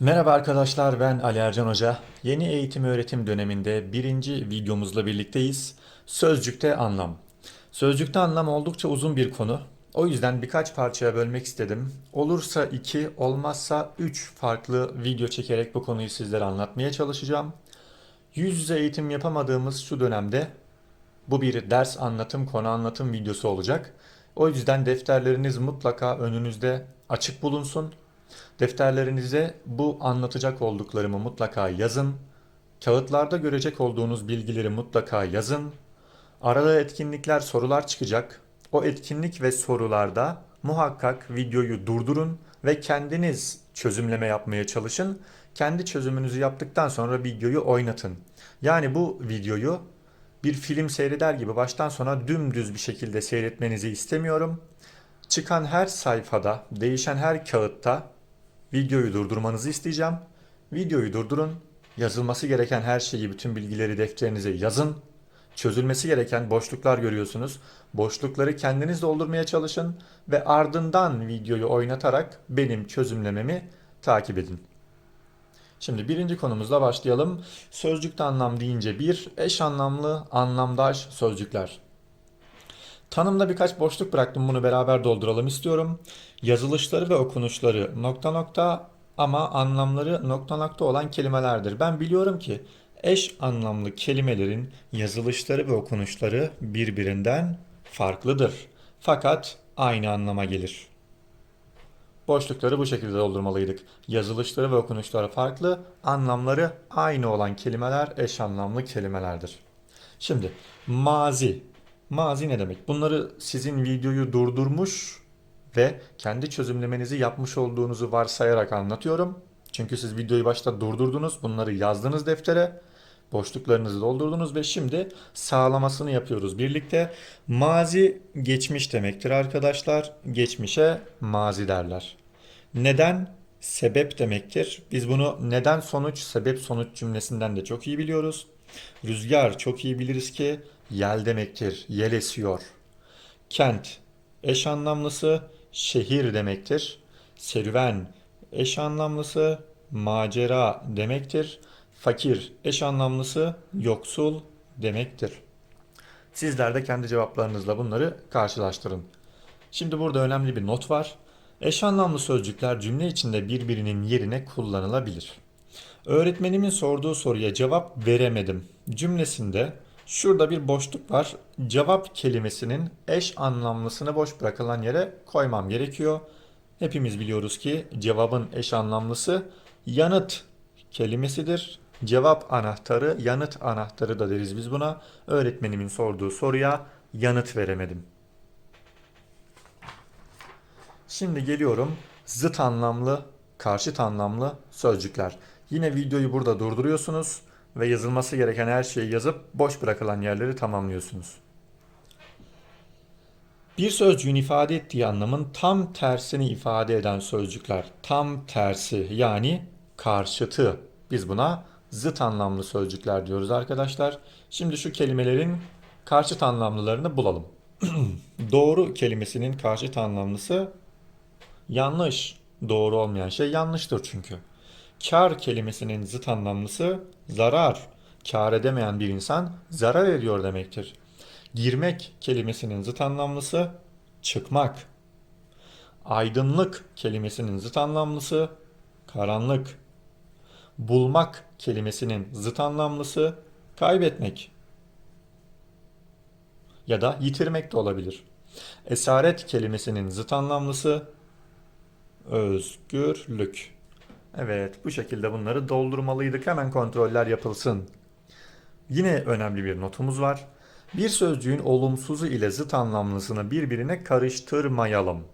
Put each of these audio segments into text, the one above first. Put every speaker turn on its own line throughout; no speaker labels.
Merhaba arkadaşlar ben Ali Ercan Hoca. Yeni eğitim öğretim döneminde birinci videomuzla birlikteyiz. Sözcükte anlam. Sözcükte anlam oldukça uzun bir konu. O yüzden birkaç parçaya bölmek istedim. Olursa iki, olmazsa üç farklı video çekerek bu konuyu sizlere anlatmaya çalışacağım. Yüz yüze eğitim yapamadığımız şu dönemde bu bir ders anlatım, konu anlatım videosu olacak. O yüzden defterleriniz mutlaka önünüzde açık bulunsun. Defterlerinize bu anlatacak olduklarımı mutlaka yazın. Kağıtlarda görecek olduğunuz bilgileri mutlaka yazın. Arada etkinlikler, sorular çıkacak. O etkinlik ve sorularda muhakkak videoyu durdurun ve kendiniz çözümleme yapmaya çalışın. Kendi çözümünüzü yaptıktan sonra videoyu oynatın. Yani bu videoyu bir film seyreder gibi baştan sona dümdüz bir şekilde seyretmenizi istemiyorum. Çıkan her sayfada, değişen her kağıtta videoyu durdurmanızı isteyeceğim. Videoyu durdurun. Yazılması gereken her şeyi, bütün bilgileri defterinize yazın. Çözülmesi gereken boşluklar görüyorsunuz. Boşlukları kendiniz doldurmaya çalışın ve ardından videoyu oynatarak benim çözümlememi takip edin. Şimdi birinci konumuzla başlayalım. Sözcükte anlam deyince bir, eş anlamlı, anlamdaş sözcükler. Tanımda birkaç boşluk bıraktım bunu beraber dolduralım istiyorum. Yazılışları ve okunuşları nokta nokta ama anlamları nokta nokta olan kelimelerdir. Ben biliyorum ki eş anlamlı kelimelerin yazılışları ve okunuşları birbirinden farklıdır. Fakat aynı anlama gelir. Boşlukları bu şekilde doldurmalıydık. Yazılışları ve okunuşları farklı, anlamları aynı olan kelimeler eş anlamlı kelimelerdir. Şimdi mazi. Mazi ne demek? Bunları sizin videoyu durdurmuş ve kendi çözümlemenizi yapmış olduğunuzu varsayarak anlatıyorum. Çünkü siz videoyu başta durdurdunuz, bunları yazdınız deftere, boşluklarınızı doldurdunuz ve şimdi sağlamasını yapıyoruz birlikte. Mazi geçmiş demektir arkadaşlar. Geçmişe mazi derler. Neden? Sebep demektir. Biz bunu neden sonuç, sebep sonuç cümlesinden de çok iyi biliyoruz. Rüzgar çok iyi biliriz ki yel demektir. Yel esiyor. Kent eş anlamlısı şehir demektir. Serüven eş anlamlısı macera demektir. Fakir eş anlamlısı yoksul demektir. Sizler de kendi cevaplarınızla bunları karşılaştırın. Şimdi burada önemli bir not var. Eş anlamlı sözcükler cümle içinde birbirinin yerine kullanılabilir. Öğretmenimin sorduğu soruya cevap veremedim cümlesinde şurada bir boşluk var. Cevap kelimesinin eş anlamlısını boş bırakılan yere koymam gerekiyor. Hepimiz biliyoruz ki cevabın eş anlamlısı yanıt kelimesidir. Cevap anahtarı, yanıt anahtarı da deriz biz buna. Öğretmenimin sorduğu soruya yanıt veremedim. Şimdi geliyorum zıt anlamlı, karşıt anlamlı sözcükler. Yine videoyu burada durduruyorsunuz ve yazılması gereken her şeyi yazıp boş bırakılan yerleri tamamlıyorsunuz. Bir sözcüğün ifade ettiği anlamın tam tersini ifade eden sözcükler. Tam tersi yani karşıtı. Biz buna zıt anlamlı sözcükler diyoruz arkadaşlar. Şimdi şu kelimelerin karşıt anlamlılarını bulalım. Doğru kelimesinin karşıt anlamlısı yanlış. Doğru olmayan şey yanlıştır çünkü. Kar kelimesinin zıt anlamlısı zarar. Kar edemeyen bir insan zarar ediyor demektir. Girmek kelimesinin zıt anlamlısı çıkmak. Aydınlık kelimesinin zıt anlamlısı karanlık. Bulmak kelimesinin zıt anlamlısı kaybetmek ya da yitirmek de olabilir. Esaret kelimesinin zıt anlamlısı özgürlük. Evet, bu şekilde bunları doldurmalıydık. Hemen kontroller yapılsın. Yine önemli bir notumuz var. Bir sözcüğün olumsuzu ile zıt anlamlısını birbirine karıştırmayalım.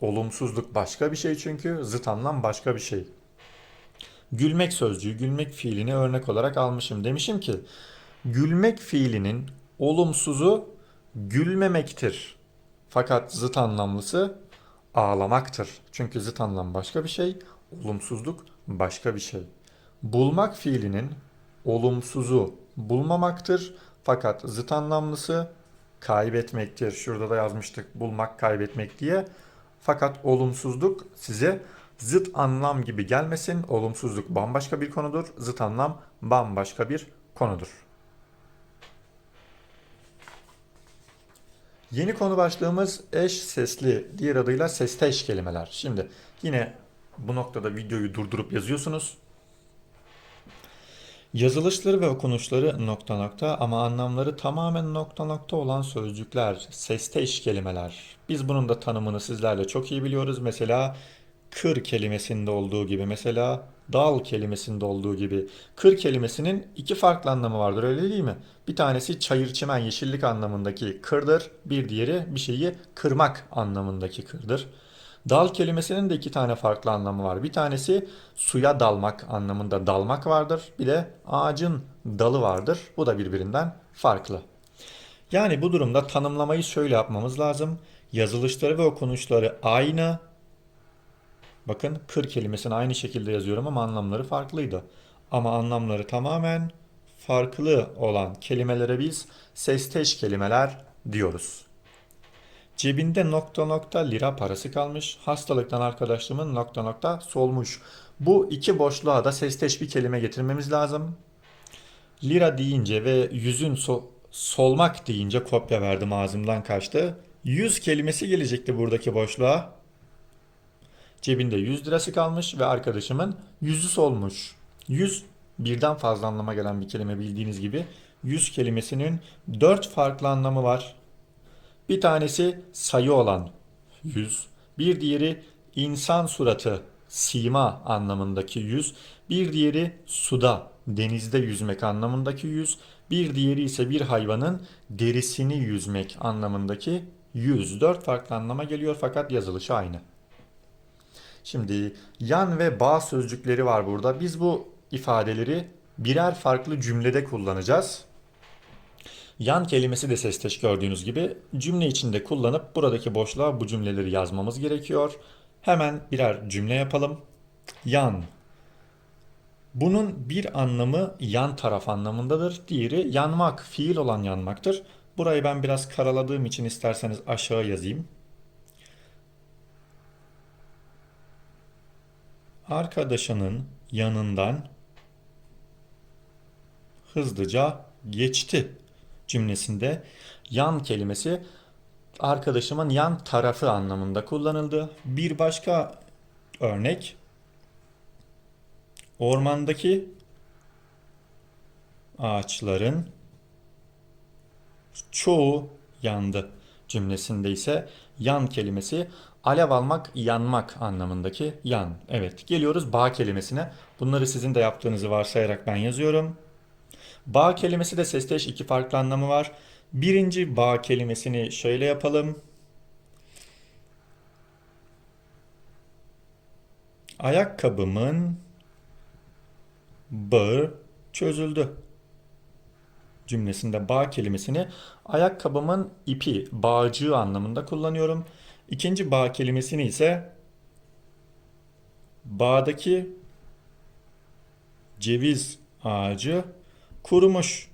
Olumsuzluk başka bir şey çünkü zıt anlam başka bir şey. Gülmek sözcüğü, gülmek fiilini örnek olarak almışım. Demişim ki gülmek fiilinin olumsuzu gülmemektir. Fakat zıt anlamlısı ağlamaktır. Çünkü zıt anlam başka bir şey, olumsuzluk başka bir şey. Bulmak fiilinin olumsuzu bulmamaktır. Fakat zıt anlamlısı kaybetmektir. Şurada da yazmıştık bulmak, kaybetmek diye. Fakat olumsuzluk size Zıt anlam gibi gelmesin. Olumsuzluk bambaşka bir konudur. Zıt anlam bambaşka bir konudur. Yeni konu başlığımız eş sesli, diğer adıyla sesteş kelimeler. Şimdi yine bu noktada videoyu durdurup yazıyorsunuz. Yazılışları ve okunuşları nokta nokta ama anlamları tamamen nokta nokta olan sözcükler, sesteş kelimeler. Biz bunun da tanımını sizlerle çok iyi biliyoruz. Mesela kır kelimesinde olduğu gibi, mesela dal kelimesinde olduğu gibi. Kır kelimesinin iki farklı anlamı vardır öyle değil mi? Bir tanesi çayır çimen yeşillik anlamındaki kırdır, bir diğeri bir şeyi kırmak anlamındaki kırdır. Dal kelimesinin de iki tane farklı anlamı var. Bir tanesi suya dalmak anlamında dalmak vardır. Bir de ağacın dalı vardır. Bu da birbirinden farklı. Yani bu durumda tanımlamayı şöyle yapmamız lazım. Yazılışları ve okunuşları aynı. Bakın kır kelimesini aynı şekilde yazıyorum ama anlamları farklıydı. Ama anlamları tamamen farklı olan kelimelere biz sesteş kelimeler diyoruz. Cebinde nokta nokta lira parası kalmış. Hastalıktan arkadaşımın nokta nokta solmuş. Bu iki boşluğa da sesteş bir kelime getirmemiz lazım. Lira deyince ve yüzün so- solmak deyince kopya verdim ağzımdan kaçtı. Yüz kelimesi gelecekti buradaki boşluğa. Cebinde 100 lirası kalmış ve arkadaşımın yüzü solmuş. Yüz birden fazla anlama gelen bir kelime bildiğiniz gibi. Yüz kelimesinin dört farklı anlamı var. Bir tanesi sayı olan yüz, bir diğeri insan suratı, sima anlamındaki yüz, bir diğeri suda, denizde yüzmek anlamındaki yüz, bir diğeri ise bir hayvanın derisini yüzmek anlamındaki yüz. Dört farklı anlama geliyor fakat yazılışı aynı. Şimdi yan ve bağ sözcükleri var burada. Biz bu ifadeleri birer farklı cümlede kullanacağız. Yan kelimesi de sesteş gördüğünüz gibi cümle içinde kullanıp buradaki boşluğa bu cümleleri yazmamız gerekiyor. Hemen birer cümle yapalım. Yan. Bunun bir anlamı yan taraf anlamındadır. Diğeri yanmak, fiil olan yanmaktır. Burayı ben biraz karaladığım için isterseniz aşağı yazayım. Arkadaşının yanından hızlıca geçti cümlesinde yan kelimesi arkadaşımın yan tarafı anlamında kullanıldı. Bir başka örnek ormandaki ağaçların çoğu yandı cümlesinde ise yan kelimesi alev almak, yanmak anlamındaki yan. Evet, geliyoruz bağ kelimesine. Bunları sizin de yaptığınızı varsayarak ben yazıyorum. Bağ kelimesi de sesteş iki farklı anlamı var. Birinci bağ kelimesini şöyle yapalım. Ayakkabımın bağı çözüldü cümlesinde bağ kelimesini ayakkabımın ipi, bağcığı anlamında kullanıyorum. İkinci bağ kelimesini ise bağdaki ceviz ağacı kurumuş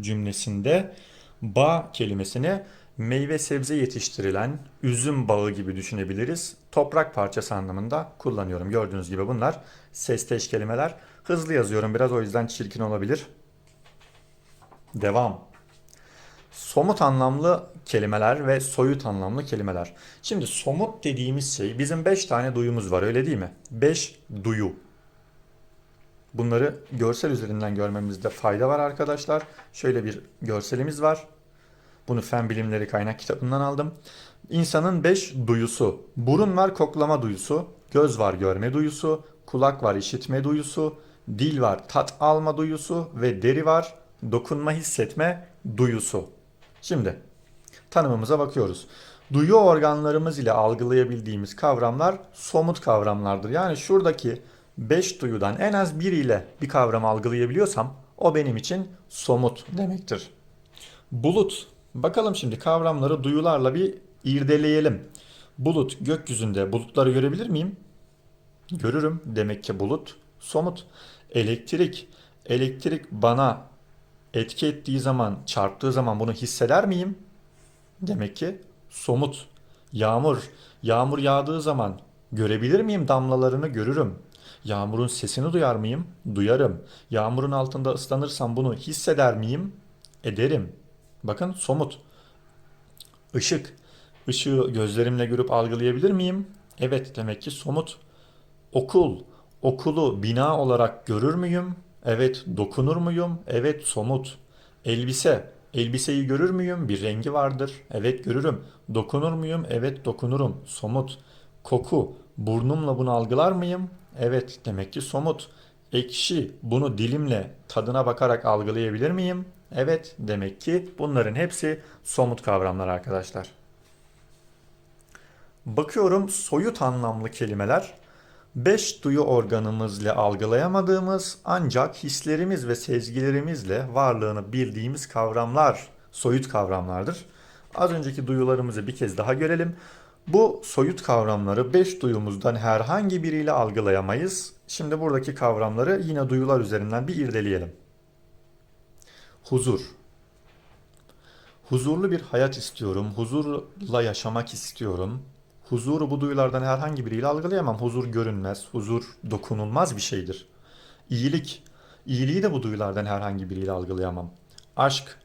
cümlesinde bağ kelimesini meyve sebze yetiştirilen üzüm bağı gibi düşünebiliriz. Toprak parçası anlamında kullanıyorum. Gördüğünüz gibi bunlar sesteş kelimeler. Hızlı yazıyorum biraz o yüzden çirkin olabilir. Devam. Somut anlamlı kelimeler ve soyut anlamlı kelimeler. Şimdi somut dediğimiz şey bizim 5 tane duyumuz var öyle değil mi? 5 duyu. Bunları görsel üzerinden görmemizde fayda var arkadaşlar. Şöyle bir görselimiz var. Bunu fen bilimleri kaynak kitabından aldım. İnsanın 5 duyusu. Burun var koklama duyusu, göz var görme duyusu, kulak var işitme duyusu, dil var tat alma duyusu ve deri var dokunma hissetme duyusu. Şimdi tanımımıza bakıyoruz. Duyu organlarımız ile algılayabildiğimiz kavramlar somut kavramlardır. Yani şuradaki 5 duyudan en az biriyle bir kavram algılayabiliyorsam o benim için somut demektir. Bulut. Bakalım şimdi kavramları duyularla bir irdeleyelim. Bulut gökyüzünde bulutları görebilir miyim? Görürüm. Demek ki bulut somut. Elektrik. Elektrik bana etki ettiği zaman, çarptığı zaman bunu hisseder miyim? Demek ki somut. Yağmur. Yağmur yağdığı zaman Görebilir miyim damlalarını görürüm. Yağmurun sesini duyar mıyım? Duyarım. Yağmurun altında ıslanırsam bunu hisseder miyim? Ederim. Bakın somut. Işık. Işığı gözlerimle görüp algılayabilir miyim? Evet demek ki somut. Okul. Okulu bina olarak görür müyüm? Evet. Dokunur muyum? Evet. Somut. Elbise. Elbiseyi görür müyüm? Bir rengi vardır. Evet görürüm. Dokunur muyum? Evet dokunurum. Somut. Koku. Burnumla bunu algılar mıyım? Evet demek ki somut. Ekşi. Bunu dilimle tadına bakarak algılayabilir miyim? Evet demek ki bunların hepsi somut kavramlar arkadaşlar. Bakıyorum soyut anlamlı kelimeler beş duyu organımızla algılayamadığımız ancak hislerimiz ve sezgilerimizle varlığını bildiğimiz kavramlar soyut kavramlardır. Az önceki duyularımızı bir kez daha görelim. Bu soyut kavramları beş duyumuzdan herhangi biriyle algılayamayız. Şimdi buradaki kavramları yine duyular üzerinden bir irdeleyelim. Huzur. Huzurlu bir hayat istiyorum. Huzurla yaşamak istiyorum. Huzuru bu duyulardan herhangi biriyle algılayamam. Huzur görünmez, huzur dokunulmaz bir şeydir. İyilik, iyiliği de bu duyulardan herhangi biriyle algılayamam. Aşk,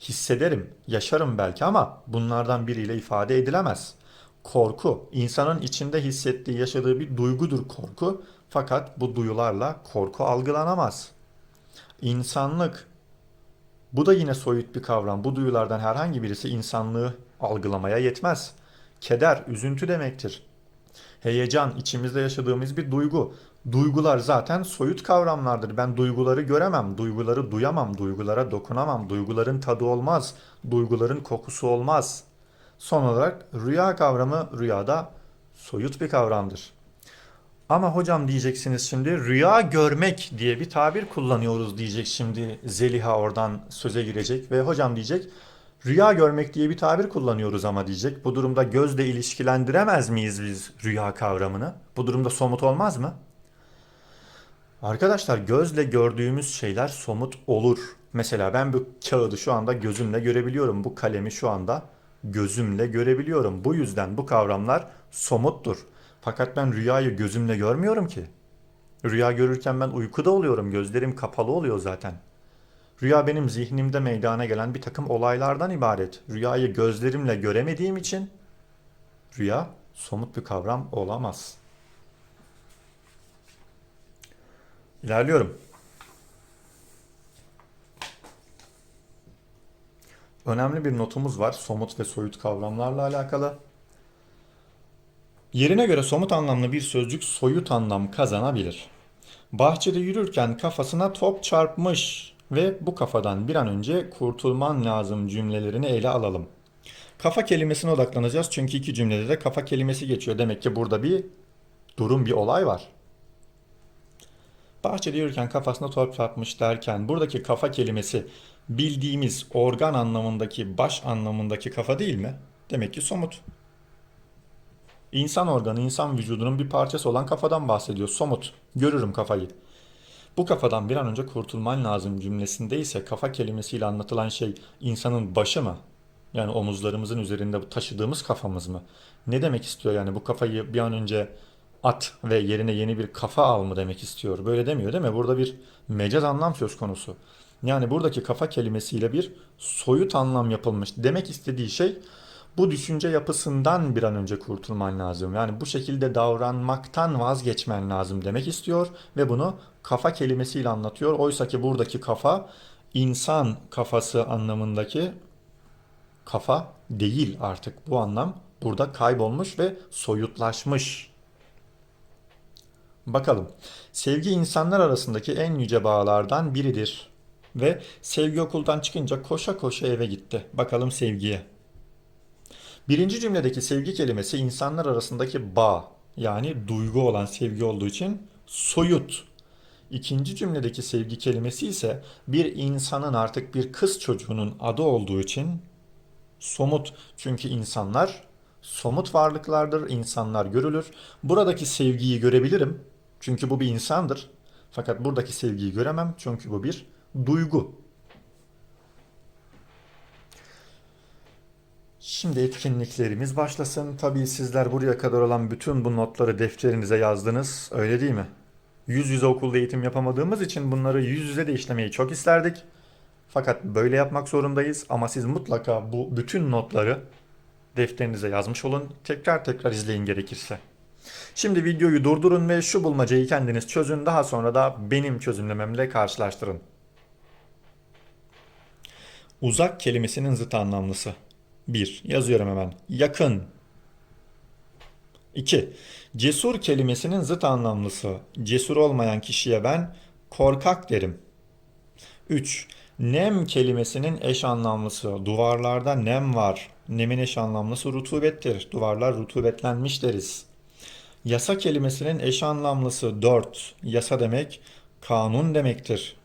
hissederim, yaşarım belki ama bunlardan biriyle ifade edilemez. Korku, insanın içinde hissettiği, yaşadığı bir duygudur korku. Fakat bu duyularla korku algılanamaz. İnsanlık, bu da yine soyut bir kavram. Bu duyulardan herhangi birisi insanlığı algılamaya yetmez. Keder, üzüntü demektir. Heyecan, içimizde yaşadığımız bir duygu. Duygular zaten soyut kavramlardır. Ben duyguları göremem, duyguları duyamam, duygulara dokunamam, duyguların tadı olmaz, duyguların kokusu olmaz. Son olarak rüya kavramı rüyada soyut bir kavramdır. Ama hocam diyeceksiniz şimdi rüya görmek diye bir tabir kullanıyoruz diyecek şimdi Zeliha oradan söze girecek ve hocam diyecek rüya görmek diye bir tabir kullanıyoruz ama diyecek. Bu durumda gözle ilişkilendiremez miyiz biz rüya kavramını? Bu durumda somut olmaz mı? Arkadaşlar gözle gördüğümüz şeyler somut olur. Mesela ben bu kağıdı şu anda gözümle görebiliyorum. Bu kalemi şu anda gözümle görebiliyorum. Bu yüzden bu kavramlar somuttur. Fakat ben rüyayı gözümle görmüyorum ki. Rüya görürken ben uykuda oluyorum. Gözlerim kapalı oluyor zaten. Rüya benim zihnimde meydana gelen bir takım olaylardan ibaret. Rüyayı gözlerimle göremediğim için rüya somut bir kavram olamaz. İlerliyorum. Önemli bir notumuz var somut ve soyut kavramlarla alakalı. Yerine göre somut anlamlı bir sözcük soyut anlam kazanabilir. Bahçede yürürken kafasına top çarpmış ve bu kafadan bir an önce kurtulman lazım cümlelerini ele alalım. Kafa kelimesine odaklanacağız çünkü iki cümlede de kafa kelimesi geçiyor. Demek ki burada bir durum, bir olay var. Bahçede yürürken kafasına top çarpmış derken buradaki kafa kelimesi bildiğimiz organ anlamındaki, baş anlamındaki kafa değil mi? Demek ki somut. İnsan organı, insan vücudunun bir parçası olan kafadan bahsediyor. Somut. Görürüm kafayı. Bu kafadan bir an önce kurtulman lazım cümlesinde ise kafa kelimesiyle anlatılan şey insanın başı mı? Yani omuzlarımızın üzerinde taşıdığımız kafamız mı? Ne demek istiyor yani bu kafayı bir an önce at ve yerine yeni bir kafa al mı demek istiyor? Böyle demiyor değil mi? Burada bir mecaz anlam söz konusu. Yani buradaki kafa kelimesiyle bir soyut anlam yapılmış. Demek istediği şey bu düşünce yapısından bir an önce kurtulman lazım. Yani bu şekilde davranmaktan vazgeçmen lazım demek istiyor ve bunu kafa kelimesiyle anlatıyor. Oysa ki buradaki kafa insan kafası anlamındaki kafa değil artık. Bu anlam burada kaybolmuş ve soyutlaşmış. Bakalım. Sevgi insanlar arasındaki en yüce bağlardan biridir. Ve sevgi okuldan çıkınca koşa koşa eve gitti. Bakalım sevgiye. Birinci cümledeki sevgi kelimesi insanlar arasındaki bağ yani duygu olan sevgi olduğu için soyut. İkinci cümledeki sevgi kelimesi ise bir insanın artık bir kız çocuğunun adı olduğu için somut. Çünkü insanlar somut varlıklardır, insanlar görülür. Buradaki sevgiyi görebilirim çünkü bu bir insandır. Fakat buradaki sevgiyi göremem çünkü bu bir duygu. Şimdi etkinliklerimiz başlasın. Tabii sizler buraya kadar olan bütün bu notları defterinize yazdınız. Öyle değil mi? Yüz yüze okulda eğitim yapamadığımız için bunları yüz yüze de işlemeyi çok isterdik. Fakat böyle yapmak zorundayız ama siz mutlaka bu bütün notları defterinize yazmış olun. Tekrar tekrar izleyin gerekirse. Şimdi videoyu durdurun ve şu bulmacayı kendiniz çözün. Daha sonra da benim çözümlememle karşılaştırın. Uzak kelimesinin zıt anlamlısı. 1. Yazıyorum hemen. Yakın. 2. Cesur kelimesinin zıt anlamlısı. Cesur olmayan kişiye ben korkak derim. 3. Nem kelimesinin eş anlamlısı. Duvarlarda nem var. Nemin eş anlamlısı rutubettir. Duvarlar rutubetlenmiş deriz. Yasa kelimesinin eş anlamlısı 4. Yasa demek kanun demektir.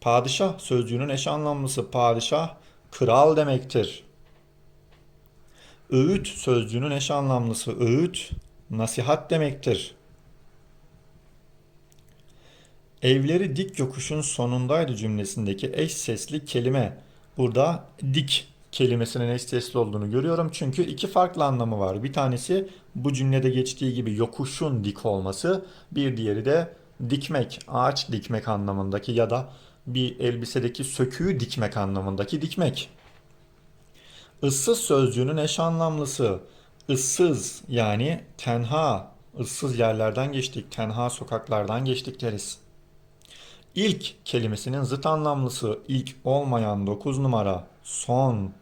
Padişah sözcüğünün eş anlamlısı padişah kral demektir. Öğüt sözcüğünün eş anlamlısı öğüt nasihat demektir. Evleri dik yokuşun sonundaydı cümlesindeki eş sesli kelime. Burada dik kelimesinin eş sesli olduğunu görüyorum. Çünkü iki farklı anlamı var. Bir tanesi bu cümlede geçtiği gibi yokuşun dik olması. Bir diğeri de dikmek, ağaç dikmek anlamındaki ya da bir elbisedeki söküğü dikmek anlamındaki dikmek. Issız sözcüğünün eş anlamlısı ıssız yani tenha, ıssız yerlerden geçtik, tenha sokaklardan geçtik deriz. İlk kelimesinin zıt anlamlısı ilk olmayan 9 numara son.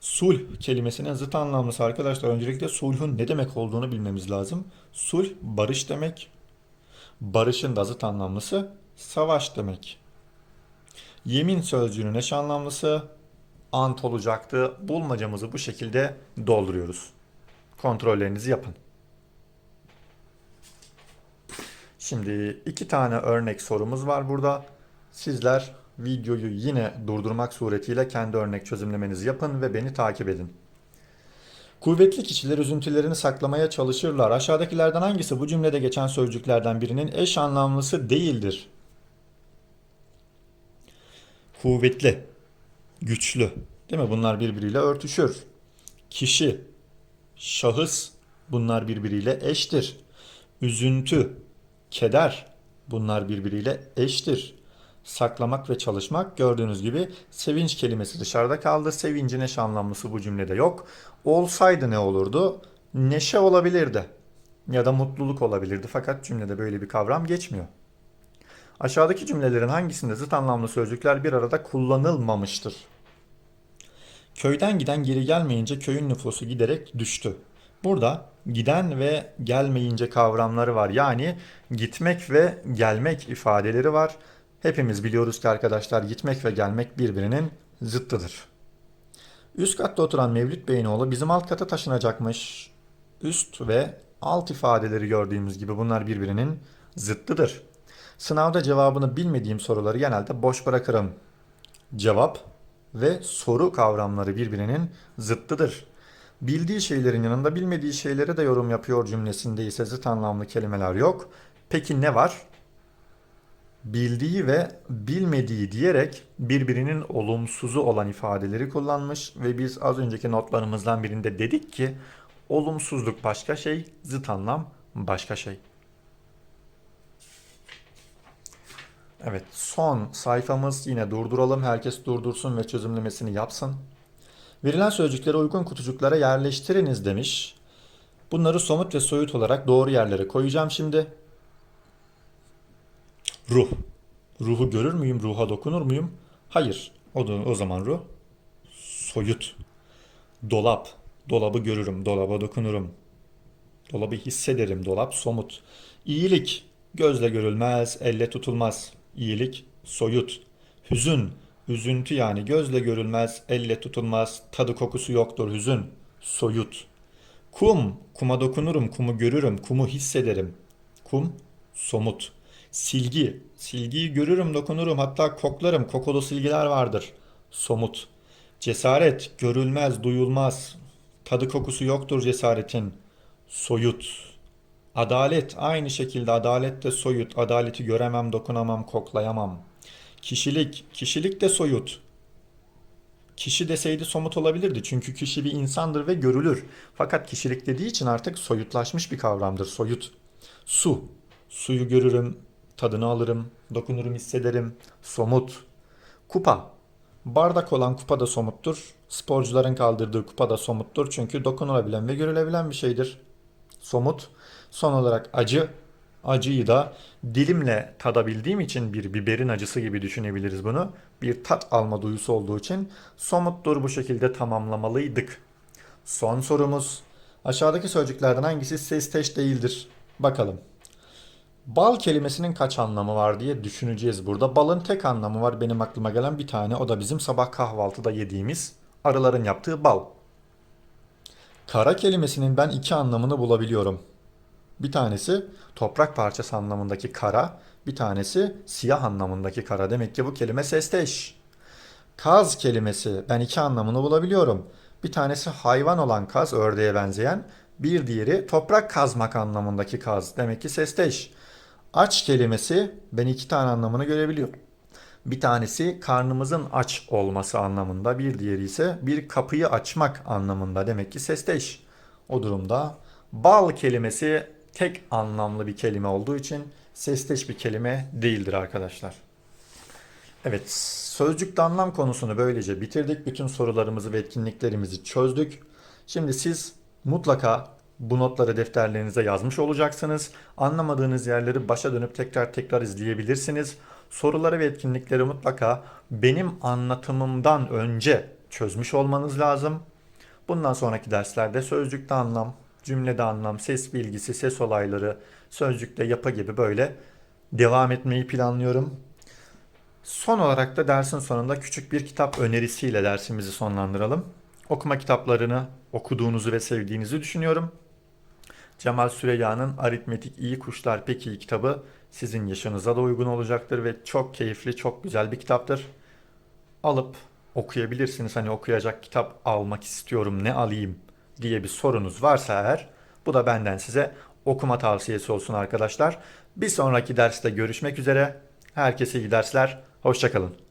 Sulh kelimesinin zıt anlamlısı arkadaşlar öncelikle sulhun ne demek olduğunu bilmemiz lazım. Sulh barış demek. Barışın da zıt anlamlısı savaş demek. Yemin sözcüğünün eş anlamlısı ant olacaktı. Bulmacamızı bu şekilde dolduruyoruz. Kontrollerinizi yapın. Şimdi iki tane örnek sorumuz var burada. Sizler videoyu yine durdurmak suretiyle kendi örnek çözümlemenizi yapın ve beni takip edin. Kuvvetli kişiler üzüntülerini saklamaya çalışırlar. Aşağıdakilerden hangisi bu cümlede geçen sözcüklerden birinin eş anlamlısı değildir? Kuvvetli, güçlü, değil mi? Bunlar birbiriyle örtüşür. Kişi, şahıs, bunlar birbiriyle eştir. Üzüntü, keder, bunlar birbiriyle eştir. Saklamak ve çalışmak gördüğünüz gibi sevinç kelimesi dışarıda kaldı. Sevincin eş anlamlısı bu cümlede yok. Olsaydı ne olurdu? Neşe olabilirdi. Ya da mutluluk olabilirdi. Fakat cümlede böyle bir kavram geçmiyor. Aşağıdaki cümlelerin hangisinde zıt anlamlı sözcükler bir arada kullanılmamıştır? Köyden giden geri gelmeyince köyün nüfusu giderek düştü. Burada giden ve gelmeyince kavramları var. Yani gitmek ve gelmek ifadeleri var. Hepimiz biliyoruz ki arkadaşlar gitmek ve gelmek birbirinin zıttıdır. Üst katta oturan Mevlüt Bey'in oğlu bizim alt kata taşınacakmış. Üst ve alt ifadeleri gördüğümüz gibi bunlar birbirinin zıttıdır. Sınavda cevabını bilmediğim soruları genelde boş bırakırım. Cevap ve soru kavramları birbirinin zıttıdır. Bildiği şeylerin yanında bilmediği şeylere de yorum yapıyor cümlesinde ise zıt anlamlı kelimeler yok. Peki ne var? Bildiği ve bilmediği diyerek birbirinin olumsuzu olan ifadeleri kullanmış ve biz az önceki notlarımızdan birinde dedik ki olumsuzluk başka şey, zıt anlam başka şey. Evet, son sayfamız yine durduralım. Herkes durdursun ve çözümlemesini yapsın. Verilen sözcükleri uygun kutucuklara yerleştiriniz demiş. Bunları somut ve soyut olarak doğru yerlere koyacağım şimdi. Ruh. Ruhu görür müyüm? Ruha dokunur muyum? Hayır. O, da, o zaman ruh. Soyut. Dolap. Dolabı görürüm. Dolaba dokunurum. Dolabı hissederim. Dolap somut. İyilik. Gözle görülmez, elle tutulmaz. İyilik soyut. Hüzün. Üzüntü yani gözle görülmez, elle tutulmaz, tadı kokusu yoktur hüzün, soyut. Kum, kuma dokunurum, kumu görürüm, kumu hissederim. Kum, somut. Silgi, silgiyi görürüm, dokunurum, hatta koklarım, kokulu silgiler vardır. Somut. Cesaret, görülmez, duyulmaz, tadı kokusu yoktur cesaretin. Soyut. Adalet, aynı şekilde adalet de soyut, adaleti göremem, dokunamam, koklayamam.'' Kişilik, kişilik de soyut. Kişi deseydi somut olabilirdi. Çünkü kişi bir insandır ve görülür. Fakat kişilik dediği için artık soyutlaşmış bir kavramdır. Soyut. Su. Suyu görürüm, tadını alırım, dokunurum, hissederim. Somut. Kupa. Bardak olan kupa da somuttur. Sporcuların kaldırdığı kupa da somuttur. Çünkü dokunulabilen ve görülebilen bir şeydir. Somut. Son olarak acı. Acıyı da dilimle tadabildiğim için bir biberin acısı gibi düşünebiliriz bunu. Bir tat alma duyusu olduğu için somuttur bu şekilde tamamlamalıydık. Son sorumuz. Aşağıdaki sözcüklerden hangisi sesteş değildir? Bakalım. Bal kelimesinin kaç anlamı var diye düşüneceğiz burada. Balın tek anlamı var benim aklıma gelen bir tane. O da bizim sabah kahvaltıda yediğimiz arıların yaptığı bal. Kara kelimesinin ben iki anlamını bulabiliyorum. Bir tanesi toprak parçası anlamındaki kara, bir tanesi siyah anlamındaki kara. Demek ki bu kelime sesteş. Kaz kelimesi ben iki anlamını bulabiliyorum. Bir tanesi hayvan olan kaz, ördeğe benzeyen. Bir diğeri toprak kazmak anlamındaki kaz. Demek ki sesteş. Aç kelimesi ben iki tane anlamını görebiliyorum. Bir tanesi karnımızın aç olması anlamında, bir diğeri ise bir kapıyı açmak anlamında. Demek ki sesteş. O durumda bal kelimesi tek anlamlı bir kelime olduğu için sesteş bir kelime değildir arkadaşlar. Evet, sözcükte anlam konusunu böylece bitirdik. Bütün sorularımızı ve etkinliklerimizi çözdük. Şimdi siz mutlaka bu notları defterlerinize yazmış olacaksınız. Anlamadığınız yerleri başa dönüp tekrar tekrar izleyebilirsiniz. Soruları ve etkinlikleri mutlaka benim anlatımımdan önce çözmüş olmanız lazım. Bundan sonraki derslerde sözcükte anlam, cümlede anlam, ses bilgisi, ses olayları, sözcükte yapı gibi böyle devam etmeyi planlıyorum. Son olarak da dersin sonunda küçük bir kitap önerisiyle dersimizi sonlandıralım. Okuma kitaplarını okuduğunuzu ve sevdiğinizi düşünüyorum. Cemal Süreyya'nın Aritmetik İyi Kuşlar Pek İyi kitabı sizin yaşınıza da uygun olacaktır ve çok keyifli, çok güzel bir kitaptır. Alıp okuyabilirsiniz. Hani okuyacak kitap almak istiyorum, ne alayım diye bir sorunuz varsa eğer bu da benden size okuma tavsiyesi olsun arkadaşlar. Bir sonraki derste görüşmek üzere. Herkese iyi dersler. Hoşçakalın.